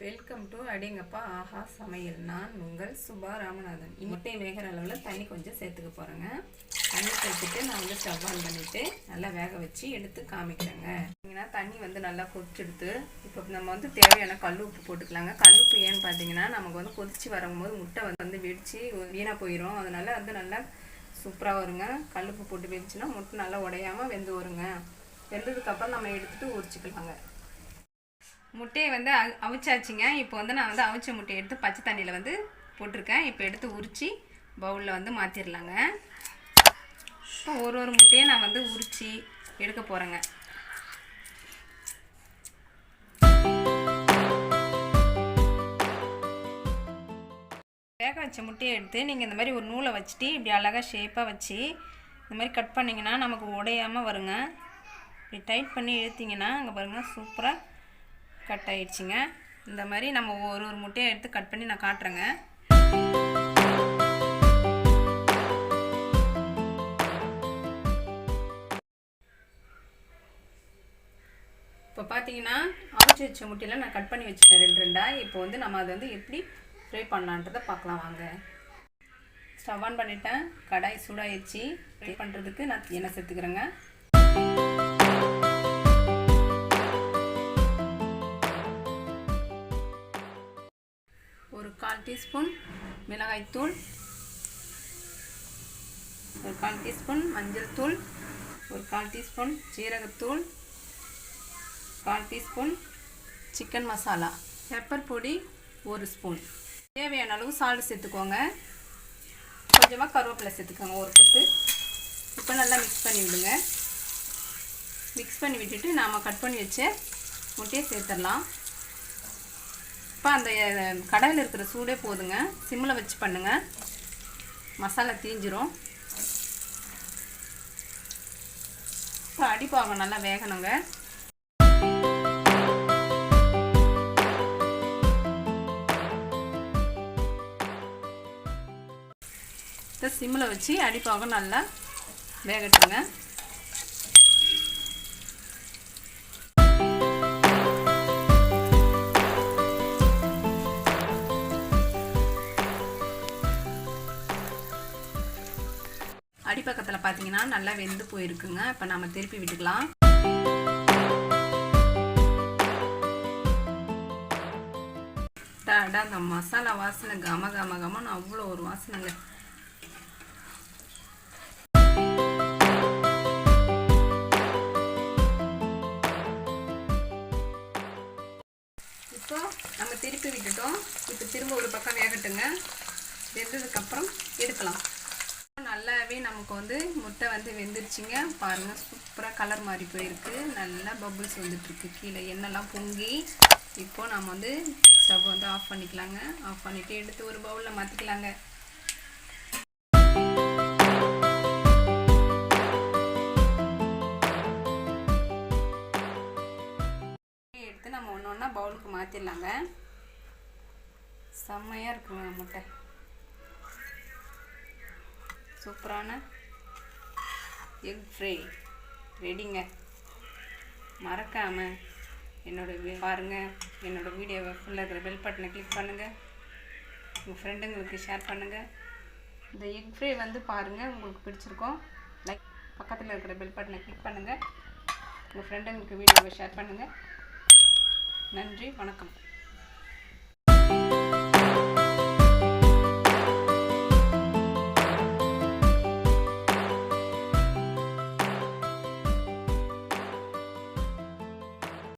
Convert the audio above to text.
Welcome to அடிங்கப்பா ஆஹா சமையல். நான் உங்கள் சுபா ராமநாதன். முட்டை வேகிற அளவில் தண்ணி கொஞ்சம் சேர்த்துக்க போகிறேங்க தண்ணி சேர்த்துட்டு நான் வந்து ஸ்டவ் ஆன் பண்ணிவிட்டு நல்லா வேக வச்சு எடுத்து காமிக்கிறேங்க. பார்த்தீங்கன்னா தண்ணி வந்து நல்லா கொதிச்செடுத்து இப்போ நம்ம வந்து தேவையான கல் உப்பு போட்டுக்கலாங்க. கல் உப்பு ஏன்னு பார்த்தீங்கன்னா நமக்கு வந்து கொதிச்சு வரும்போது முட்டை வந்து வந்து வெடிச்சு வீணாக போயிடும் அதனால வந்து நல்லா சூப்பராக வருங்க. கல் உப்பு போட்டு வெடிச்சுன்னா முட்டை நல்லா உடையாமல் வெந்து வருங்க. வெந்ததுக்கப்புறம் நம்ம எடுத்துகிட்டு உரிச்சிக்கலாங்க. முட்டையை வந்து அவிச்சாச்சுங்க. இப்போ வந்து நான் வந்து அவிச்ச முட்டையை எடுத்து பச்சை தண்ணியில் வந்து போட்டிருக்கேன். இப்போ எடுத்து உரித்து பவுலில் வந்து மாற்றிடலாங்க இப்போ ஒரு ஒரு முட்டையை நான் வந்து உரித்து எடுக்க போகிறேங்க வேக வச்ச முட்டையை எடுத்து நீங்கள் இந்த மாதிரி ஒரு நூலை வச்சுட்டு இப்படி அழகாக ஷேப்பாக வச்சு இந்த மாதிரி கட் பண்ணிங்கன்னா நமக்கு உடையாமல் வருங்க. இப்படி டைட் பண்ணி இழுத்திங்கன்னா அங்கே பாருங்கள் சூப்பராக கட் ஆயிடுச்சுங்க இந்த மாதிரி நம்ம ஒரு ஒரு முட்டையை எடுத்து கட் பண்ணி நான் காட்டுறேங்க. இப்போ பார்த்தீங்கன்னா அவிச்சு வச்ச முட்டையில் நான் கட் பண்ணி வச்சுட்டேன். ரெண்டு ரெண்டாக இப்போ வந்து நம்ம அதை வந்து எப்படி ஃப்ரை பண்ணலான்றதை பார்க்கலாம் வாங்க. ஸ்டவ் ஆன் பண்ணிட்டேன். கடாய் சூடாயிருச்சு. ஃப்ரை பண்ணுறதுக்கு நான் எண்ணெய் சேர்த்துக்கிறேங்க. கால் டீஸ்பூன் மிளகாய்த்தூள் ஒரு கால் டீஸ்பூன் மஞ்சள் தூள். ஒரு கால் டீஸ்பூன் ஜீரகத்தூள். கால் டீஸ்பூன் சிக்கன் மசாலா பெப்பர் பொடி ஒரு ஸ்பூன் தேவையான அளவு சால்ட் சேர்த்துக்கோங்க. கொஞ்சமாக கருவேப்பிலை சேர்த்துக்கோங்க ஒரு கொத்து. இப்போ நல்லா மிக்ஸ் பண்ணி விடுங்க. மிக்ஸ் பண்ணி விட்டுட்டு நாம் கட் பண்ணி வச்ச முட்டையை சேர்த்துடலாம். இப்போ அந்த கடையில் இருக்கிற சூடே போதுங்க. சிம்மில் வச்சு பண்ணுங்கள் மசாலா தீஞ்சிரும். இப்போ அடிப்பாகம் நல்லா வேகணுங்க. இப்போ சிம்மில் வச்சு அடிப்பாகம் நல்லா வேகட்டுங்க. அடிப்பக்கத்தில் பார்த்தீங்கன்னா நல்லா வெந்து போயிருக்குங்க. இப்போ நம்ம திருப்பி விட்டுக்கலாம். டாடா அந்த மசாலா வாசனை கம கம கமன்னு அவ்வளோ ஒரு வாசனைங்க. இப்போ நம்ம திருப்பி விட்டுட்டோம். இப்போ திரும்ப ஒரு பக்கம் வேகட்டுங்க. வெந்ததுக்கப்புறம் எடுக்கலாம். நல்லாவே நமக்கு வந்து முட்டை வந்து வெந்துருச்சுங்க. பாருங்கள் சூப்பராக கலர் மாறி போயிருக்கு. நல்லா பபுள்ஸ் வந்துட்டுருக்கு. கீழே எண்ணெய்லாம் பொங்கி இப்போது நம்ம வந்து ஸ்டவ் வந்து ஆஃப் பண்ணிக்கலாங்க. ஆஃப் பண்ணிவிட்டு எடுத்து ஒரு பவுலில் மாற்றிக்கலாங்க எடுத்து நம்ம ஒன்று ஒன்றா பவுலுக்கு மாற்றிடலாங்க செம்மையாக இருக்குங்க முட்டை. சூப்பரான எக் ஃப்ரை. ரெடிங்க மறக்காமல் என்னோட பாருங்கள் என்னோட வீடியோவை ஃபுல்லாக இருக்கிற பெல் பட்டனை கிளிக் பண்ணுங்கள் உங்கள் ஃப்ரெண்டுங்களுக்கு ஷேர் பண்ணுங்கள் இந்த எக் ஃப்ரை வந்து பாருங்கள் உங்களுக்கு பிடிச்சிருக்கோம். லைக் பக்கத்தில் இருக்கிற பெல் பட்டனை கிளிக் பண்ணுங்கள் உங்கள் ஃப்ரெண்டுங்களுக்கு வீடியோவை ஷேர் பண்ணுங்கள் நன்றி வணக்கம்.